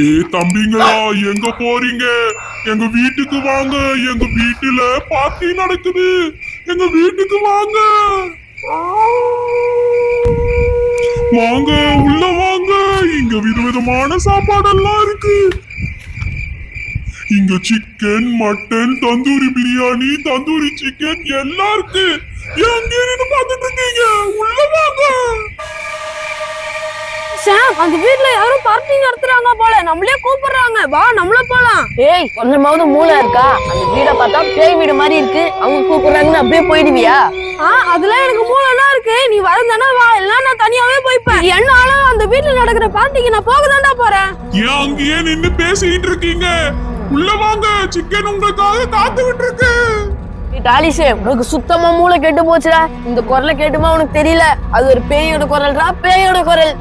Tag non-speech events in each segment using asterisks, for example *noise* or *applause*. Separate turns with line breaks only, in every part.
ஏ தம்பிங்களா எங்க போறீங்க? எங்க வீட்டுக்கு வாங்க. எங்க வீட்டுல பார்ட்டி நடக்குது. எங்க வீட்டுக்கு வாங்க. வாங்க உள்ள வாங்க. இங்க விதவிதமான சாப்பாடெல்லாம் இருக்கு. இங்க chicken mutton tandoori biryani tandoori chicken எல்லாம் இருக்கு. எங்க இருந்து பார்த்துட்டு இருக்கீங்க? உள்ள வாங்க.
சாம் அந்த வீட்ல யாரும் பார்ட்டி நடத்துறாங்க போல. நம்மளே கூப்பிடுறாங்க. வா நம்மள போலாம்.
ஏய் கொஞ்சமாவது மூளை இருக்கா? அந்த வீட பார்த்தா பேய் வீடு மாதிரி இருக்கு. அவங்க கூப்பிடுறாங்கன்னு அப்படியே போயிடுவியா?
ஆ அதெல்லாம் எனக்கு மூளைனா இருக்கு. நீ வரந்தானே வா. இல்ல நான் தனியாவே போய்ப்பேன். என்னால அந்த வீட்ல நடக்கிற பார்ட்டிக்கு நான் போக தான்டா போறேன்.
ஏன் அங்கேயே நின்னு பேசிட்டு இருக்கீங்க? உள்ள வாங்க. சிக்கன் உங்களுக்காக காத்துக்கிட்டு இருக்கு
ஏய், டாலிஷே உனக்கு சுத்தமா மூளை கெட்டு போச்சுடா. இந்த குரலை கேட்டுமா உனக்கு தெரியல. அது ஒரு பேயோட குரல்டா? பேயோட குரல்.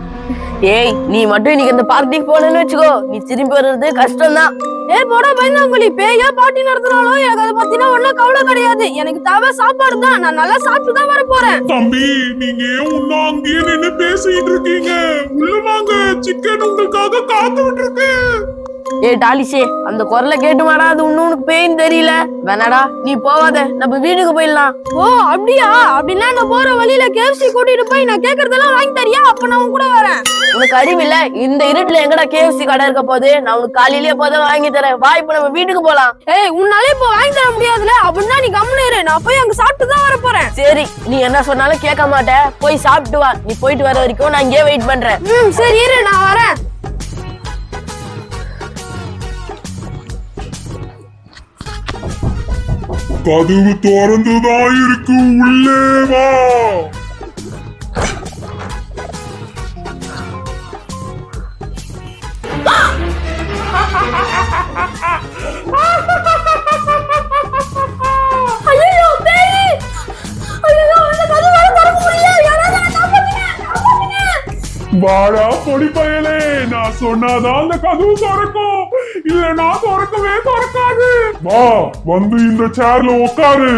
ஏய் நீ மட்டும் இன்னைக்கு அந்த பார்ட்டிக்கு போனேன்னு வச்சுக்கோ. நீ திரும்பி வர்றது கஷ்டம்தான்.
ஏ போடா பயந்தாங்குழி பேயா பார்ட்டி நடத்துறாலும் எனக்கு அதை பத்தினா ஒண்ணும் கவலை கிடையாது. எனக்கு தேவை சாப்பாடு தான் நான் நல்லா சாப்பிட்டு தான் வர போறேன்
தம்பி நீங்க ஏன் இன்னும் அங்கேயே நின்னு பேசிட்டு இருக்கீங்க. உள்ள வாங்க. சிக்கன் உங்களுக்காக காத்துக்கிட்டு இருக்கு
ஏய் டாலிஷே அந்த குரலை கேட்டுமாடா அது இன்னும் உனக்கு பேய்ன்னு தெரியல. வேணாடா நீ போவாத நம்ம வீட்டுக்கு போயிடலாம்.
ஓ அப்படியா? அப்படின்னா நான் போற வழியில கேஎஃப்சி கூட்டிட்டு போய் நான் கேக்குறதெல்லாம் வாங்கி தரியா? அப்ப நான் கூட வரேன்.
உனக்கு அறிவில்ல இந்த இருட்டுல எங்கடா கேஎஃப்சி கடை இருக்க போகுது? நான் உனக்கு காலையிலேயே போத வாங்கி தரேன். வா இப்ப நம்ம வீட்டுக்கு போலாம்.
ஏய் உன்னால இப்ப வாங்கி தர முடியாதுல அப்படின்னா நீ கம்முனு இரு. நான் போய் அங்க சாப்பிட்டு தான் வர போறேன்.
சரி நீ என்ன சொன்னாலும் கேட்க மாட்ட. போய் சாப்பிட்டு வா. நீ போயிட்டு வர வரைக்கும் நான் இங்கே வெயிட் பண்றேன்.
ம் சரி இரு நான் வரேன்.
கதவு திறந்துதான் இருக்கு உள்ளே வா.
திறக்க
வாடா பொடி பயலே. நான் சொன்னாதான் அந்த கதவு திறக்கும். இல்லனா திறக்கவே திறக்காது. வா வந்து இந்த சேர்ல உட்காரு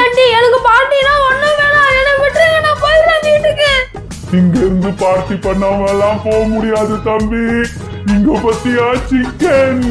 ஏண்டி எனக்கு பார்ட்டினா ஒண்ணும் வேணாம். என்ன விட்டுருங்க நான் போயிடுறேன் வீட்டுக்கு
இங்க இருந்து பார்ட்டி பண்ணாம எல்லாம் போக முடியாது தம்பி. இங்க பத்தியா சிக்கன்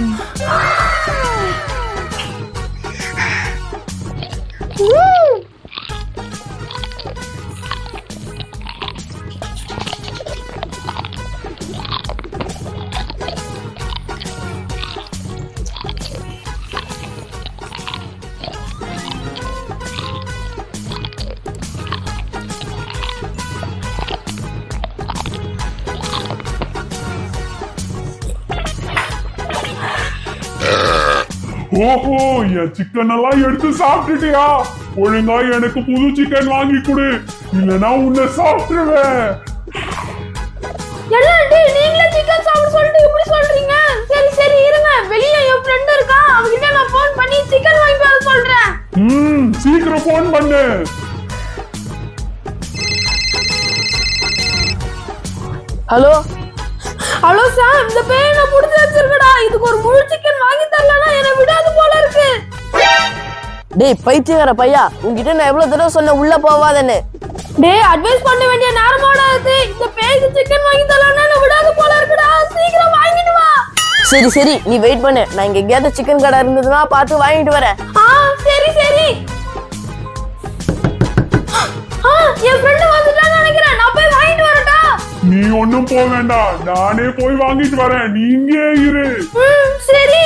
ஓஹோ என் சிக்கன் எல்லாம் எடுத்து சாப்பிட்டுட்டியா? ஒழுங்கா எனக்கு புது சிக்கன் வாங்கி கொடு. இல்லனா உன்னை சாப்பிட்டுருவேன்.
நீங்களே சிக்கன் சாப்பிட சொல்லிட்டு இப்படி சொல்றீங்க? சரி சரி இருங்க. வெளியே என் ஃப்ரெண்ட் இருக்கா? அவகிட்ட நான் ஃபோன் பண்ணி சிக்கன் வாங்கிட்டு வர சொல்றேன்.
ம் சீக்கிரம் போன் பண்ணு.
ஹலோ?
ஹலோ சாம் இந்த பேய்
டேய் பைத்தியக்கார பையா உன்கிட்ட நான் எவ்வளவு தடவை சொன்ன உள்ள போவாதன்னு.
டேய் அட்வைஸ் பண்ண வேண்டிய நேரமாடா இது. இந்த பேய்க்கு சிக்கன் வாங்கி தரலனா என்ன விடாது போல இருக்குடா. சீக்கிரம் வாங்கிட்டு வா.
சரி சரி நீ வெயிட் பண்ணு. நான் இங்க எங்கேயாவது சிக்கன் கடை இருந்ததுன்னா பார்த்து வாங்கிட்டு வரேன்.
ஆ சரி சரி. ஆ என் ஃப்ரெண்ட் வந்துட்டான்னு நினைக்கிறேன். நான் போய் வாங்கிட்டு வரட்டா?
நீ ஒண்ணும் போக வேண்டாம். நானே போய் வாங்கிட்டு வரேன். நீ இங்கே இரு.
சரி.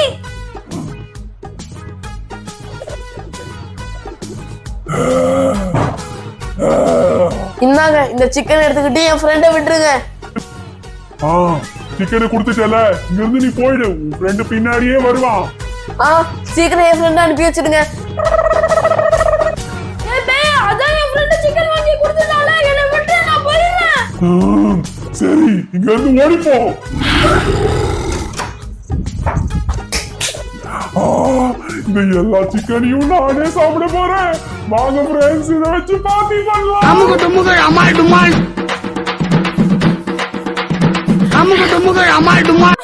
இந்தாங்க இந்த சிக்கன் எடுத்துக்கிட்டு என் ஃப்ரெண்டை விட்டுருங்க.
ஆ சிக்கனை கொடுத்துட்டல. இங்க இருந்து நீ போயிடு. உன் ஃப்ரெண்டு பின்னாடியே வருவான்.
ஆ சீக்கிரம் என் ஃப்ரெண்டை அனுப்பி வச்சிடுங்க.
ஏய் பேய் அதான் என்
இந்த எல்லா சிக்கனையும் நானே சாப்பிட போறேன். வாங்க ஃப்ரெண்ட்ஸ் இதை வச்சு பார்ட்டி பண்ணலாம்.
அமுக டுமுகள் அமால் டுமால். அமுக டுமுகள் அமால் டுமால்.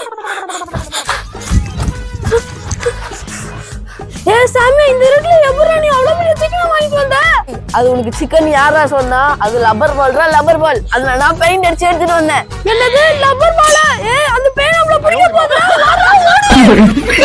ஏ சாமி இந்த இருட்டுல எப்படி நீ அவ்வளவு பெரிய சிக்கன் வாங்கி
அது உனக்கு சிக்கன் யாரா சொன்னா அது லப்பர் பால்ரா லப்பர் பால் அதுல நான் பெயிண்ட் அடிச்சு எடுத்துட்டு வந்தேன்.
என்னது லப்பர் பாலா ஏ அந்த பேய் நம்மள பிடிக்க போகுது? *laughs*